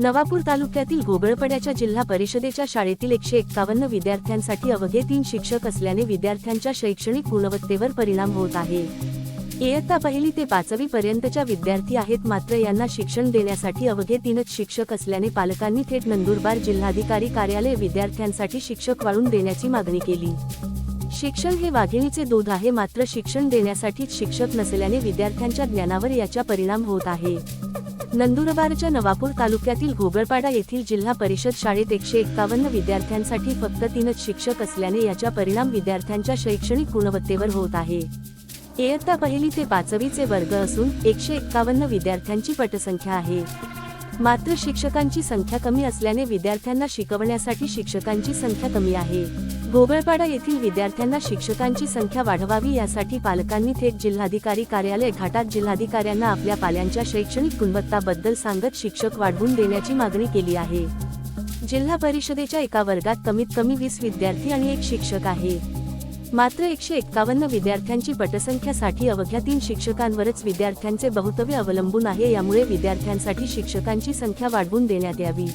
नवापूर तालुक्यातील गोगळपड्याच्या जिल्हा परिषदेच्या शाळेतील एकशे एक्कावन्न विद्यार्थ्यांसाठी अवघे तीन शिक्षक असल्याने विद्यार्थ्यांच्या शैक्षणिक गुणवत्तेवर परिणाम होत आहे. इयत्ता पहिली ते पाचवी पर्यंतच्या विद्यार्थी आहेत मात्र यांना शिक्षण देण्यासाठी अवघे तीनच शिक्षक असल्याने पालकांनी थेट नंदुरबार जिल्हाधिकारी कार्यालय विद्यार्थ्यांसाठी शिक्षक वाळून देण्याची मागणी केली. शिक्षण हे वाघिणीचे दूध आहे मात्र शिक्षण देण्यासाठीच शिक्षक नसल्याने विद्यार्थ्यांच्या ज्ञानावर याचा परिणाम होत आहे. नंदुरबारच्या नवापूर तालुक्यातील घोगळपाडा येथील जिल्हा परिषद शाळेत एकशे एक्कावन्न विद्यार्थ्यांसाठी फक्त तीनच शिक्षक असल्याने याचा परिणाम विद्यार्थ्यांच्या शैक्षणिक गुणवत्तेवर होत आहे. इयत्ता पहिली ते पाचवीचे वर्ग असून एकशे एक्कावन्न विद्यार्थ्यांची पटसंख्या आहे. मात्र शिक्षकांची संख्या कमी असल्याने विद्यार्थ्यांना शिकवण्यासाठी शिक्षकांची संख्या कमी आहे. गोगळपाडा येथील विद्यार्थ्यांना शिक्षकांची संख्या वाढवावी यासाठी पालकांनी थेट जिल्हाधिकारी कार्यालय घाटात जिल्हाधिकाऱ्यांना आपल्या पाल्यांच्या शैक्षणिक गुणवत्ताबद्दल सांगत शिक्षक वाढवून देण्याची मागणी केली आहे. जिल्हा परिषदेच्या एका वर्गात कमीत कमी वीस विद्यार्थी आणि एक शिक्षक आहे. मात्र एकशे एक्कावन्न विद्यार्थ्यांची पटसंख्यासाठी अवघ्या तीन शिक्षकांवरच विद्यार्थ्यांचे बहुतव्य अवलंबून आहे यामुळे विद्यार्थ्यांसाठी शिक्षकांची संख्या वाढवून देण्यात यावी.